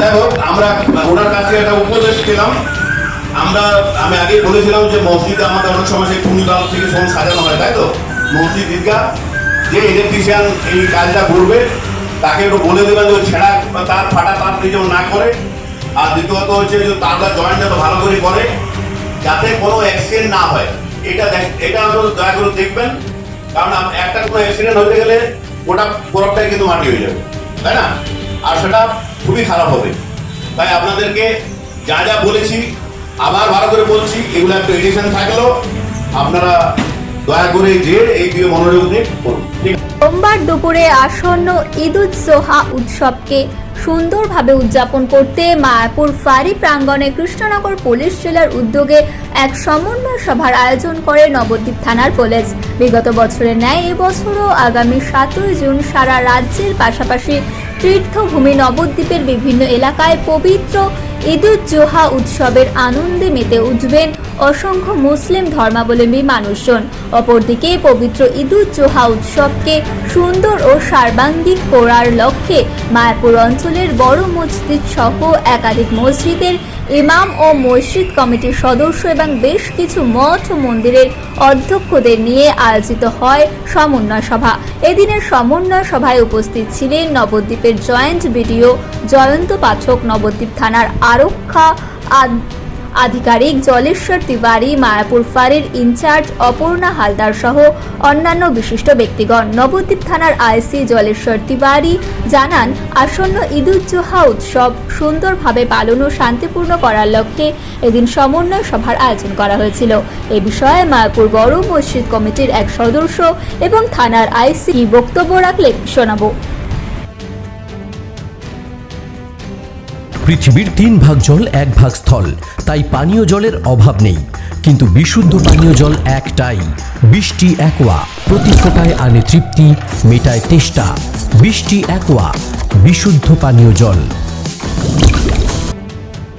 যাই হোক, আমরা ওনার কাছে একটা উপদেশ পেলাম। আমরা, আমি আগে বলেছিলাম যে মসজিদে আমাদের অনেক সময় সেই টুনিবাল থেকে ফোন সাজানো হয়, তাই তো? মসজিদ ঈদগাহ, যে ইলেকট্রিশিয়ান এই কাজটা করবে, তাকে একটু বলে দেবেন যে ছেঁড়া তার ফাটা তার দিয়ে না করে। আর দ্বিতীয়ত হচ্ছে যে তারটা জয়েন্ট যাতে ভালো করে করে, যাতে কোনো অ্যাক্সিডেন্ট না হয়। এটা এটা আপনারা দয়া করে দেখবেন, কারণ একটা কোনো অ্যাক্সিডেন্ট হতে গেলে ওটা পুরোটাই কিন্তু মাটি হয়ে যাবে, তাই না? আর সেটা খুবই খারাপ হবে। তাই আপনাদেরকে যা যা বলেছি, আবার ভালো করে বলছি, এগুলো একটু এডিশন থাকল। আপনারা দয়া করে যে এই দিয়ে মনোযোগ দিয়ে করুন সোমবার দুপুরে আসন্ন ঈদুজ্জোহা উৎসবকে সুন্দরভাবে উদযাপন করতে মায়াপুর ফাঁড়ি প্রাঙ্গণে কৃষ্ণনগর পুলিশ জেলার উদ্যোগে এক সমন্বয় সভার আয়োজন করে নবদ্বীপ থানার পুলিশ। বিগত বছরের ন্যায় এবছরও আগামী সাতই জুন সারা রাজ্যের পাশাপাশি তীর্থভূমি নবদ্বীপের বিভিন্ন এলাকায় পবিত্র ঈদুজ্জোহা উৎসবের আনন্দে মেতে উঠবেন অসংখ্য মুসলিম ধর্মাবলম্বী মানুষজন। অপরদিকে, পবিত্র ঈদুজ্জোহা উৎসবকে সুন্দর ও সার্বাঙ্গিক করার লক্ষ্যে মায়াপুর অঞ্চলের বড় মসজিদ সহ একাধিক মসজিদের ইমাম ও মসজিদ কমিটির সদস্য এবং বেশ কিছু মঠ ও মন্দিরের অধ্যক্ষদের নিয়ে আয়োজিত হয় সমন্বয় সভা। এদিনের সমন্বয় সভায় উপস্থিত ছিলেন নবদ্বীপের জয়েন্ট বিডিও জয়ন্ত পাঠক, নবদ্বীপ থানার আরক্ষা আদ- আধিকারিক জলেশ্বর তিওয়ারি, মায়াপুর ফাঁড়ির ইনচার্জ অপর্ণা হালদার সহ অন্যান্য বিশিষ্ট ব্যক্তিগণ। নবদ্বীপ থানার আইসি জলেশ্বর তিওয়ারি জানান, আসন্ন ঈদুজ্জোহা উৎসব সুন্দরভাবে পালন ও শান্তিপূর্ণ করার লক্ষ্যে এদিন সমন্বয় সভার আয়োজন করা হয়েছিল। এ বিষয়ে মায়াপুর বড় মসজিদ কমিটির এক সদস্য এবং থানার আইসি বক্তব্য রাখলেন শোনাবো। পৃথিবীর তিন ভাগ জল এক ভাগ স্থল। তাই পানীয় জলের অভাব নেই। কিন্তু বিশুদ্ধ পানীয় জল একটাই। বৃষ্টি একোয়া। প্রতি ফোটায় আনে তৃপ্তি মেটায় তেষ্টা। বৃষ্টি একোয়া। বিশুদ্ধ পানীয় জল।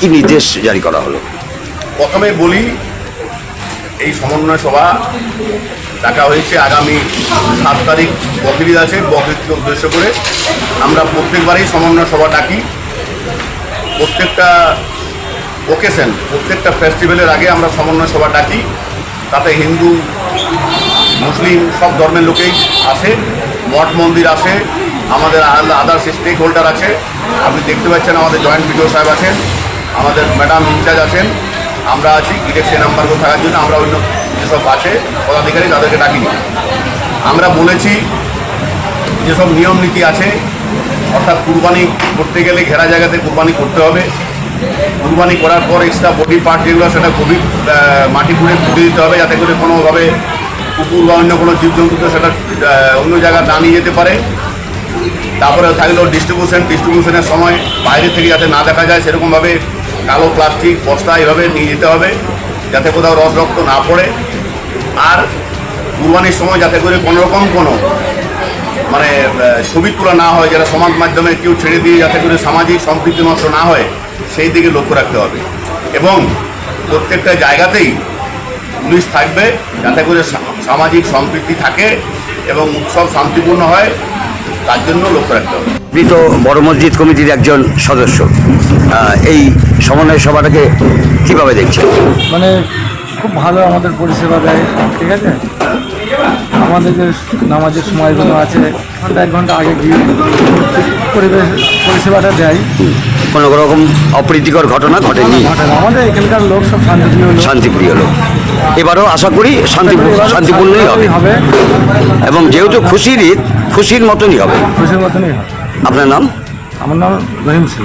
কি নির্দেশ জারি করা হলো? প্রথমে বলি এই সমন্বয় সভা ডাকা হয়েছে আগামী সাত তারিখ বকরিদ আছে। বকরিদকে উদ্দেশ্য করে আমরা প্রত্যেকবারই সমন্বয় সভা ডাকি। প্রত্যেকটা ওকেশন প্রত্যেকটা ফেস্টিভ্যালের আগে আমরা সমন্বয় সভা ডাকি। তাতে হিন্দু, মুসলিম সব ধর্মের লোকেই আসে, মঠ মন্দির আসে, আমাদের আদার্স স্টেক হোল্ডার আছে। আপনি দেখতে পাচ্ছেন আমাদের জয়েন্ট বিডিও সাহেব আছেন, আমাদের ম্যাডাম ইনচার্জ আছেন। আমরা আছি ইলেকশন নাম্বারগুলো থাকার জন্য আমরা অন্য যেসব আছে, পদাধিকারী তাদেরকে ডাকিনি। আমরা বলেছি, যেসব নিয়ম নীতি আছে অর্থাৎ কুরবানি করতে গেলে ঘেরা জায়গাতে কুরবানি করতে হবে। কুরবানি করার পর এক্সট্রা বডি পার্ট যেগুলো সেটা খুবই মাটি খুঁড়ে পুঁতে দিতে হবে যাতে করে কোনোভাবে কুকুর বা অন্য কোনো জীবজন্তুতে সেটা অন্য জায়গায় না নিয়ে যেতে পারে। তারপরে থাকল ডিস্ট্রিবিউশন ডিস্ট্রিবিউশনের সময় বাইরে থেকে যাতে না দেখা যায়, সেরকমভাবে কালো প্লাস্টিক বস্তা এভাবে নিয়ে যেতে হবে, যাতে কোথাও রস রক্ত না পড়ে। আর কুরবানির সময় যাতে করে কোনো রকম কোনো মানে ছবি তোলা না হয় যারা সমাজ মাধ্যমে কেউ ছেড়ে দিয়ে যাতে করে সামাজিক সম্পৃক্তি নষ্ট না হয় সেই দিকে লক্ষ্য রাখতে হবে। এবং প্রত্যেকটা জায়গাতেই পুলিশ থাকবে যাতে করে সামাজিক সম্পৃক্তি থাকে এবং উৎসব শান্তিপূর্ণ হয় তার জন্য লক্ষ্য রাখতে হবে। আপনি তো বড় মসজিদ কমিটির একজন সদস্য এই সমন্বয় সভাটাকে কীভাবে দেখছেন? মানে খুব ভালো আমাদের পরিষেবা দেয় ঠিক আছে? আমাদের যে নামাজের সময়গুলো আছে ঘণ্টা এক ঘণ্টা আগে গিয়ে পরিবেশ পরিষেবাটা দেয়। কোনো রকম অপ্রীতিকর ঘটনা ঘটেনি। আমাদের এখানকার লোক সব শান্তিপ্রিয় লোক। শান্তিপ্রিয় লোক। এবারও আশা করি শান্তি শান্তিপূর্ণই হবে। হবে। এবং যেহেতু খুশির ঈদ খুশির মতনই হবে। খুশির মতনই হবে। আপনার নাম? আমার নাম রহিম সিং।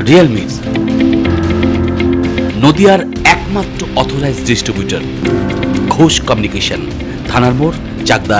রিয়েলমি নদিয়ার একমাত্র অথরাইজ ডিস্ট্রিবিউটার ঘোষ কমিউনিকেশন থানার মোড় চাকদা